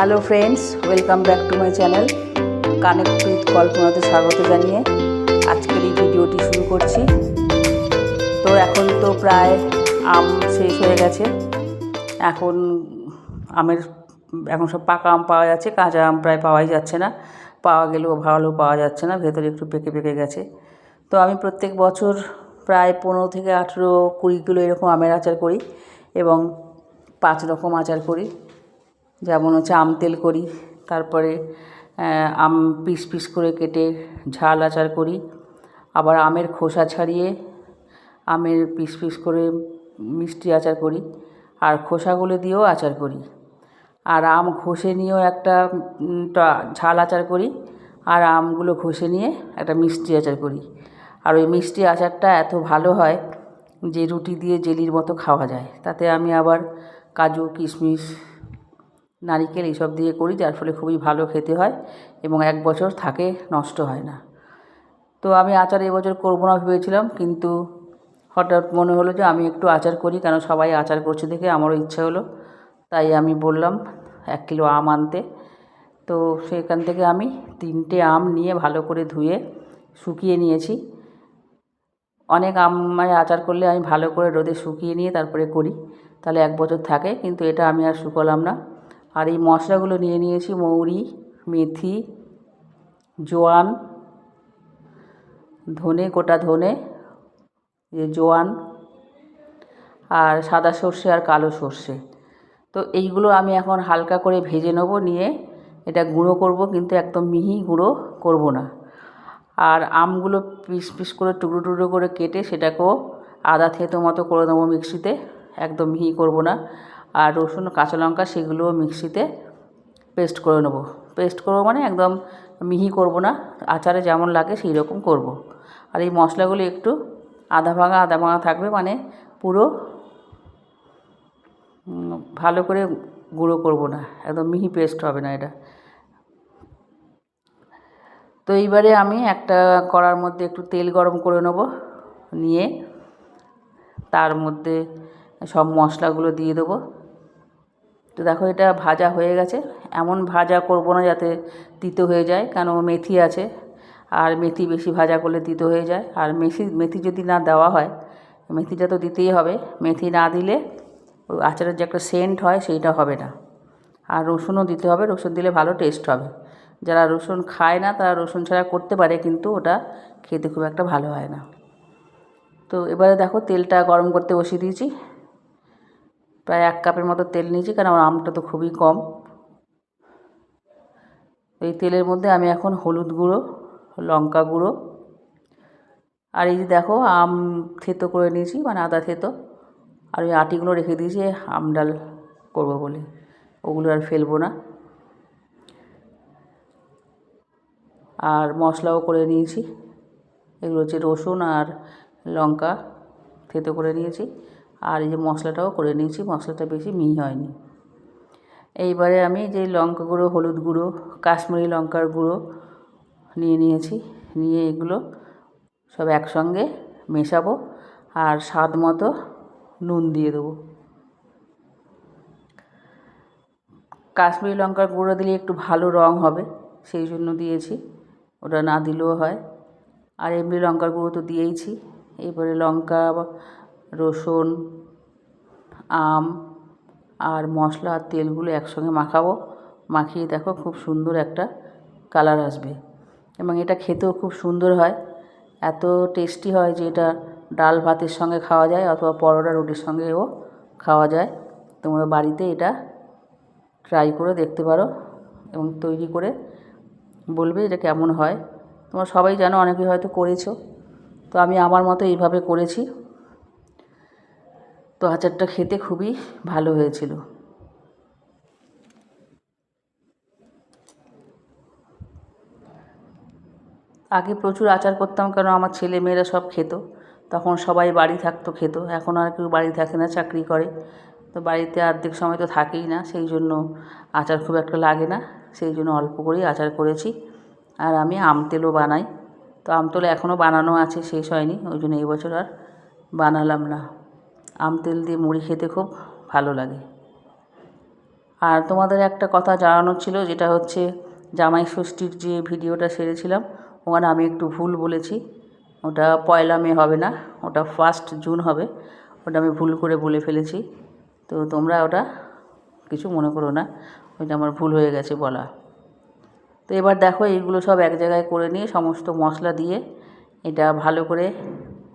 Hello friends welcome back to my channel connect with কল্পনাতে স্বাগত জানিয়ে আজকের এই ভিডিওটি শুরু করছি। তো এখন তো প্রায় আম শেষ হয়ে গেছে। এখন আমের এখন সব পাকা আম পাওয়া যাচ্ছে। কাঁচা আম প্রায় পাওয়াই যাচ্ছে না। পাওয়া গেলেও ভালো পাওয়া যাচ্ছে না। ভেতরে একটু পেকে পেকে গেছে। তো আমি প্রত্যেক বছর প্রায় পনেরো থেকে আঠেরো কুড়ি কিলো এরকম আমের আচার করি এবং পাঁচ রকম আচার করি। যেমন হচ্ছে আম তেল করি, তারপরে আম পিস পিস করে কেটে ঝাল আচার করি, আবার আমের খোসা ছাড়িয়ে আমের পিস পিস করে মিষ্টি আচার করি, আর খোসাগুলো দিয়েও আচার করি। আর আম ঘষে নিয়েও একটা ঝাল আচার করি, আর আমগুলো ঘষে নিয়ে একটা মিষ্টি আচার করি। আর ওই মিষ্টি আচারটা এত ভালো হয় যে রুটি দিয়ে জেলির মতো খাওয়া যায়। তাতে আমি আবার কাজু, কিশমিশ নারিকেল এইসব দিয়ে করি, যার ফলে খুবই ভালো খেতে হয় এবং এক বছর থাকে নষ্ট হয় না। তো আমি আচার এবছর করব না ভেবেছিলাম, কিন্তু হঠাৎ মনে হলো যে আমি একটু আচার করি, কেন সবাই আচার করছে দেখে আমারও ইচ্ছা হলো। তাই আমি বললাম এক কিলো আম আনতে। তো সেখান থেকে আমি তিনটে আম নিয়ে ভালো করে ধুয়ে শুকিয়ে নিয়েছি। অনেক আমের আচার করলে আমি ভালো করে রোদে শুকিয়ে নিয়ে তারপরে করি। তাহলে এক বছর থাকে, কিন্তু এটা আমি আর শুকোলাম না। আর এই মশলাগুলো নিয়ে নিয়েছি মৌরি, মেথি, জোয়ান, ধনে, গোটা ধনে জোয়ান আর সাদা সর্ষে আর কালো সর্ষে। তো এইগুলো আমি এখন হালকা করে ভেজে নেব, নিয়ে এটা গুঁড়ো করব, কিন্তু একদম মিহি গুঁড়ো করব না। আর আমগুলো পিস পিস করে, টুকরো টুকরো করে কেটে সেটাকেও আদা থেতো মতো করে দেবো মিক্সিতে, একদম মিহি করব না। আর রসুন, কাঁচা লঙ্কা সেগুলোও মিক্সিতে পেস্ট করে নেব। পেস্ট করব মানে একদম মিহি করব না, আচারে যেমন লাগে সেই রকম করব। আর এই মশলাগুলো একটু আধা ভাঙা আধা ভাঙা থাকবে মানে পুরো ভালো করে গুঁড়ো করব না, একদম মিহি পেস্ট হবে না এটা। তো এইবারে আমি একটা কড়ার মধ্যে একটু তেল গরম করে নেব, নিয়ে তার মধ্যে সব মশলাগুলো দিয়ে দেবো। তো দেখো এটা ভাজা হয়ে গেছে। এমন ভাজা করব না যাতে তিতো হয়ে যায়, কেন মেথি আছে। আর মেথি বেশি ভাজা করলে তিতো হয়ে যায়। আর মেথি মেথি যদি না দেওয়া হয়, মেথিটা তো দিতেই হবে। মেথি না দিলে ওই আচারের যে একটা সেন্ট হয়, সেইটা হবে না। আর রসুনও দিতে হবে। রসুন দিলে ভালো টেস্ট হবে। যারা রসুন খায় না, তারা রসুন ছাড়া করতে পারে, কিন্তু ওটা খেতে খুব একটা ভালো হয় না। তো এবারে দেখো তেলটা গরম করতে বসিয়ে দিয়েছি। প্রায় এক কাপের মতো তেল নিয়েছি, কারণ আমার আমটা তো খুবই কম। এই তেলের মধ্যে আমি এখন হলুদ গুঁড়ো, লঙ্কা গুঁড়ো। আর এই যে দেখো, আম থেতো করে নিয়েছি মানে আদা থেতো। আর ওই আটিগুলো রেখে দিয়েছি, আম ডাল করব বলে। ওগুলো আর ফেলব না। আর মশলাও করে নিয়েছি। এগুলো হচ্ছে রসুন আর লঙ্কা থেতো করে নিয়েছি। আর এই যে মশলাটাও করে নিয়েছি, মশলাটা বেশি মিহি হয়নি। এইবারে আমি যে লঙ্কা গুঁড়ো, হলুদ গুঁড়ো, কাশ্মীরি লঙ্কার গুঁড়ো নিয়ে নিয়েছি, নিয়ে এগুলো সব একসঙ্গে মেশাবো আর স্বাদ মতো নুন দিয়ে দেবো। কাশ্মীরি লঙ্কার গুঁড়ো দিলে একটু ভালো রঙ হবে, সেই জন্য দিয়েছি, ওটা না দিলেও হয়। আর এমনি লঙ্কার গুঁড়ো তো দিয়েইছি, এবারে লঙ্কা রসুন, আম আর মশলা আর তেলগুলো একসঙ্গে মাখাবো। মাখিয়ে দেখো খুব সুন্দর একটা কালার আসবে। এবং এটা খেতেও খুব সুন্দর হয়। এত টেস্টি হয় যে এটা ডাল ভাতের সঙ্গে খাওয়া যায় অথবা পরোটা রুটির সঙ্গেও খাওয়া যায়। তোমরা বাড়িতে এটা ট্রাই করে দেখতে পারো এবং তৈরি করে বলবে এটা কেমন হয়। তোমরা সবাই জানো, অনেকে হয়তো করেছ। তো আমি আমার মতো এইভাবে করেছি। তো আচারটা খেতে খুবই ভালো হয়েছিল। আগে প্রচুর আচার করতাম কারণ আমার ছেলে মেয়েরা সব খেত, তখন সবাই বাড়ি থাকতো খেত, এখন আর কেউ বাড়ি থাকে না, চাকরি করে। তো বাড়িতে অর্ধেক সময় তো থাকেই না, সেই জন্য আচার খুব একটা লাগে না, সেই জন্য অল্প করেই আচার করেছি। আর আমি আম তেলও বানাই। তো আম তেল এখনও বানানো আছে, শেষ হয়নি, ওই জন্য এই বছর আর বানালাম না। আম তেল দিয়ে মুড়ি খেতে খুব ভালো লাগে। আর তোমাদের একটা কথা জানানোর ছিল, যেটা হচ্ছে জামাই ষষ্ঠীর যে ভিডিওটা সেরেছিলাম, ওখানে আমি একটু ভুল বলেছি। ওটা পয়লা মে হবে না, ওটা ফার্স্ট জুন হবে। ওটা আমি ভুল করে বলে ফেলেছি। তো তোমরা ওটা কিছু মনে করো না, ওইটা আমার ভুল হয়ে গেছে বলা। তো এবার দেখো, এইগুলো সব এক জায়গায় করে নিয়ে সমস্ত মশলা দিয়ে এটা ভালো করে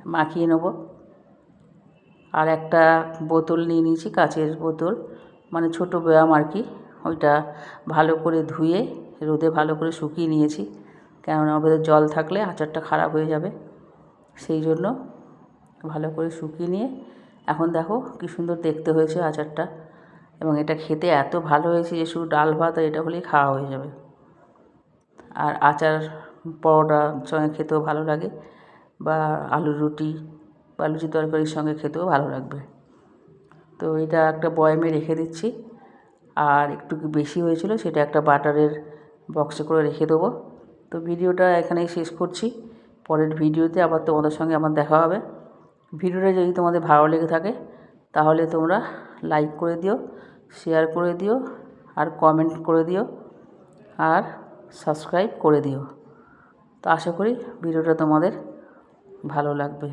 মাখিয়ে নেব। আর একটা বোতল নিয়ে নিয়েছি, কাচের বোতল। মানে ছোটো ব্যায়াম আর কি। ওইটা ভালো করে ধুয়ে, রোদে ভালো করে শুকিয়ে নিয়েছি। কেননা ওদের জল থাকলে আচারটা খারাপ হয়ে যাবে। সেই জন্য ভালো করে শুকিয়ে নিয়ে, এখন দেখো কী সুন্দর দেখতে হয়েছে আচারটা। এবং এটা খেতে এত ভালো হয়েছে যে শুধু ডাল ভাত আর এটা হলেই খাওয়া হয়ে যাবে। আর আচার পরোটার সঙ্গে খেতেও ভালো লাগে। বা আলুর রুটি বা লুচি তরকারির সঙ্গে খেতেও ভালো লাগবে। তো এটা একটা বয়ামে রেখে দিচ্ছি। আর একটু বেশি হয়েছিল সেটা একটা বাটারের বক্সে করে রেখে দেবো। তো ভিডিওটা এখানেই শেষ করছি। পরের ভিডিওতে আবার তোমাদের সঙ্গে আমার দেখা হবে। ভিডিওটা যদি তোমাদের ভালো লেগে থাকে, তাহলে তোমরা লাইক করে দিও, শেয়ার করে দিও, আর কমেন্ট করে দিও, আর সাবস্ক্রাইব করে দিও। তো আশা করি ভিডিওটা তোমাদের ভালো লাগবে।